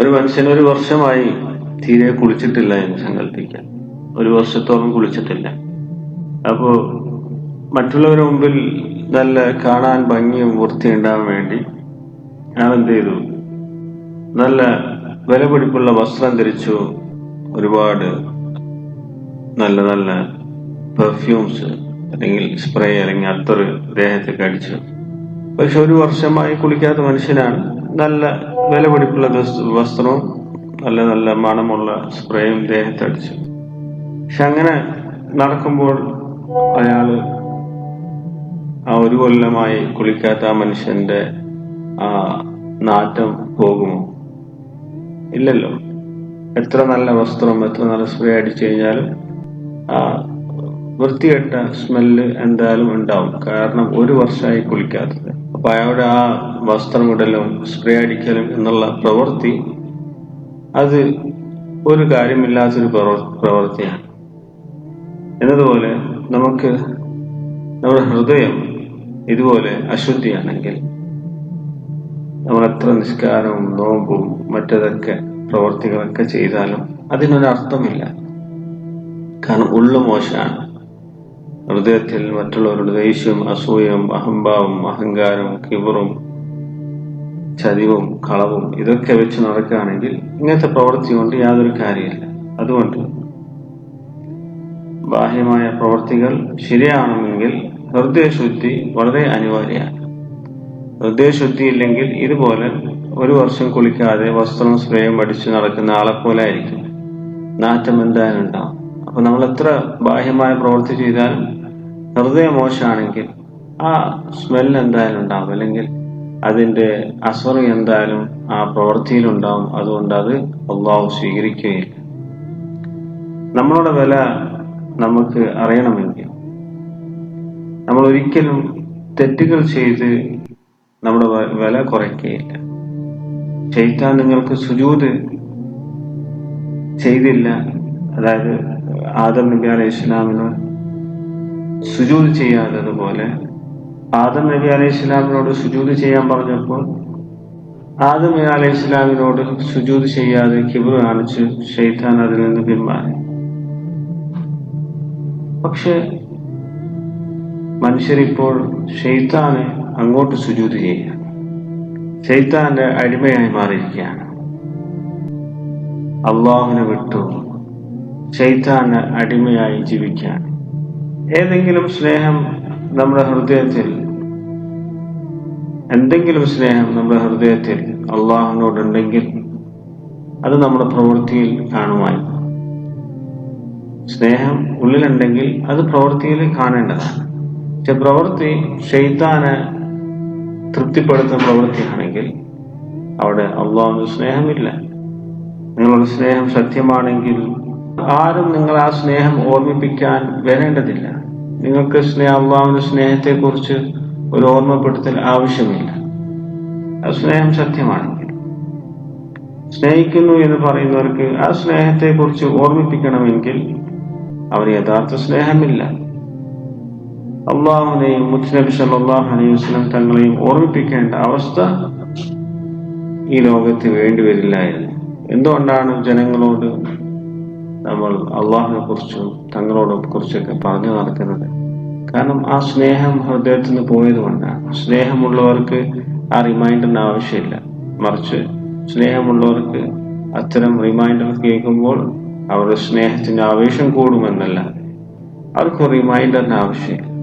ഒരു മനുഷ്യൻ ഒരു വർഷമായി തീരെ കുളിച്ചിട്ടില്ല എന്ന് സങ്കല്പിക്കാം. ഒരു വർഷത്തോളം കുളിച്ചിട്ടില്ല. അപ്പോ മറ്റുള്ളവരുടെ മുമ്പിൽ നല്ല കാണാൻ ഭംഗിയും വൃത്തിയുണ്ടാവാൻ വേണ്ടി ഞാൻ എന്ത് ചെയ്തു? നല്ല വിലപിടിപ്പുള്ള വസ്ത്രം ധരിച്ചു ഒരുപാട് നല്ല നല്ല പെർഫ്യൂംസ് അല്ലെങ്കിൽ സ്പ്രേ അല്ലെങ്കിൽ അത്തറ് ദേഹത്തേക്ക് അടിച്ചു. പക്ഷെ ഒരു വർഷമായി കുളിക്കാത്ത മനുഷ്യനാണ് നല്ല വിലപിടിപ്പുള്ള പിടിപ്പുള്ള വസ്ത്രവും നല്ല നല്ല മണമുള്ള സ്പ്രേയും ദേഹത്തടിച്ചു പക്ഷെ അങ്ങനെ നടക്കുമ്പോൾ അയാൾ ആ ഒരു കൊല്ലമായി കുളിക്കാത്ത ആ മനുഷ്യന്റെ ആ നാറ്റം പോകുമോ? ഇല്ലല്ലോ. എത്ര നല്ല വസ്ത്രം എത്ര നല്ല സ്പ്രേ അടിച്ചു കഴിഞ്ഞാലും ആ വൃത്തികെട്ട സ്മെല്ല് എന്തായാലും ഉണ്ടാവും. കാരണം ഒരു വർഷമായി കുളിക്കാത്തത്. അയാളുടെ ആ വസ്ത്രം ഇടലും സ്പ്രേ അടിക്കലും എന്നുള്ള പ്രവൃത്തി അത് ഒരു കാര്യമില്ലാത്തൊരു പ്രവൃത്തിയാണ്. എന്നതുപോലെ നമുക്ക് നമ്മുടെ ഹൃദയം ഇതുപോലെ അശുദ്ധിയാണെങ്കിൽ നമ്മൾ എത്ര നിസ്കാരവും നോമ്പും മറ്റതൊക്കെ പ്രവർത്തികളൊക്കെ ചെയ്താലും അതിനൊരർത്ഥമില്ല. കാരണം ഉള്ളു മോശമാണ്. ഹൃദയത്തിൽ മറ്റുള്ളവരുടെ ദേഷ്യം അസൂയം അഹംഭാവം അഹങ്കാരം കിവറും ചതിവും കളവും ഇതൊക്കെ വെച്ച് നടക്കുകയാണെങ്കിൽ ഇങ്ങനത്തെ പ്രവൃത്തി കൊണ്ട് യാതൊരു കാര്യമില്ല. അതുകൊണ്ട് ബാഹ്യമായ പ്രവൃത്തികൾ ശരിയാണെങ്കിൽ ഹൃദയശുദ്ധി വളരെ അനിവാര്യമാണ്. ഹൃദയശുദ്ധി ഇല്ലെങ്കിൽ ഇതുപോലെ ഒരു വർഷം കുളിക്കാതെ വസ്ത്രം സ്പ്രേയും അടിച്ചു നടക്കുന്ന ആളെ പോലെ ആയിരിക്കും. നാറ്റം എന്തായാലും ഉണ്ടാവും. അപ്പൊ നമ്മൾ എത്ര ബാഹ്യമായ പ്രവൃത്തി ചെയ്താലും ഹൃദയം മോശമാണെങ്കിൽ ആ സ്മെൽ എന്തായാലും ഉണ്ടാവും. അല്ലെങ്കിൽ അതിന്റെ അസർ എന്തായാലും ആ പ്രവൃത്തിയിലുണ്ടാവും അതുകൊണ്ട് അത് അള്ളാഹു സ്വീകരിക്കുകയില്ല. നമ്മളുടെ വില നമുക്ക് അറിയണമെങ്കിൽ നമ്മൾ ഒരിക്കലും തെറ്റുകൾ ചെയ്ത് നമ്മുടെ വില കുറയ്ക്കുകയില്ല. ചെയ്താൽ നിങ്ങൾക്ക് സുജൂത് ചെയ്തില്ല. അതായത് ആദം നബി അലൈഹി ഇസ്ലാമിന് സുജൂത് ചെയ്യാത്തതുപോലെ ആദം നബി അലൈഹി ഇസ്ലാമിനോട് സുജൂത് ചെയ്യാൻ പറഞ്ഞപ്പോൾ ആദം നബി അലൈഹി ഇസ്ലാമിനോട് സുജൂത് ചെയ്യാതെ കിബർ കാണിച്ച് ഷെയ്ത്താൻ അതിൽ നിന്ന് പിന്മാറി. പക്ഷെ മനുഷ്യരിപ്പോൾ ഷെയ്ത്താന് അങ്ങോട്ട് സുജൂത് ചെയ്യുക ഷെയ്ത്താന്റെ അടിമയായി മാറിയിരിക്കുകയാണ്. അള്ളാഹുവിനെ വിട്ടു ഷെയ്ത്താന് അടിമയായി ജീവിക്കാൻ. ഏതെങ്കിലും സ്നേഹം നമ്മുടെ ഹൃദയത്തിൽ എന്തെങ്കിലും സ്നേഹം നമ്മുടെ ഹൃദയത്തിൽ അള്ളാഹുവിനോടുണ്ടെങ്കിൽ അത് നമ്മുടെ പ്രവൃത്തിയിൽ കാണുമായി. സ്നേഹം ഉള്ളിലുണ്ടെങ്കിൽ അത് പ്രവൃത്തിയിൽ കാണേണ്ടതാണ്. പക്ഷെ പ്രവൃത്തി ഷെയ്ത്താന് തൃപ്തിപ്പെടുത്തുന്ന പ്രവൃത്തിയാണെങ്കിൽ അവിടെ അള്ളാഹുവിന് സ്നേഹമില്ല. നിങ്ങളുടെ സ്നേഹം സത്യമാണെങ്കിൽ ആരും നിങ്ങൾ ആ സ്നേഹം ഓർമ്മിപ്പിക്കാൻ വരേണ്ടതില്ല. നിങ്ങൾക്ക് സ്നേഹ അള്ളാഹുവിന്റെ സ്നേഹത്തെക്കുറിച്ച് ഒരു ഓർമ്മപ്പെടുത്തൽ ആവശ്യമില്ല. ആ സ്നേഹം സത്യമാണെങ്കിൽ. സ്നേഹിക്കുന്നു എന്ന് പറയുന്നവർക്ക് ആ സ്നേഹത്തെക്കുറിച്ച് ഓർമ്മിപ്പിക്കണമെങ്കിൽ അവർ യഥാർത്ഥ സ്നേഹമില്ല. അള്ളാഹുവിനെയും മുത്തനബി സല്ലാഹു അലൈഹി വസ്ലം തങ്ങളെയും ഓർമ്മിപ്പിക്കേണ്ട അവസ്ഥ ഈ ലോകത്ത് വേണ്ടിവരില്ലായിരുന്നു എന്തുകൊണ്ടാണ് ജനങ്ങളോട് നമ്മൾ അള്ളാഹിനെ കുറിച്ചും തങ്ങളോടും കുറിച്ചൊക്കെ പറഞ്ഞു നടക്കുന്നത്. കാരണം ആ സ്നേഹം ഹൃദയത്തിൽ നിന്ന് പോയതുകൊണ്ടാണ് സ്നേഹമുള്ളവർക്ക് ആ റിമൈൻഡറിന് ആവശ്യമില്ല. മറിച്ച് സ്നേഹമുള്ളവർക്ക് അത്തരം റിമൈൻഡർ കേൾക്കുമ്പോൾ അവരുടെ സ്നേഹത്തിന്റെ ആവേശം കൂടുമെന്നല്ല അവർക്ക് റിമൈൻഡറിന് ആവശ്യമില്ല.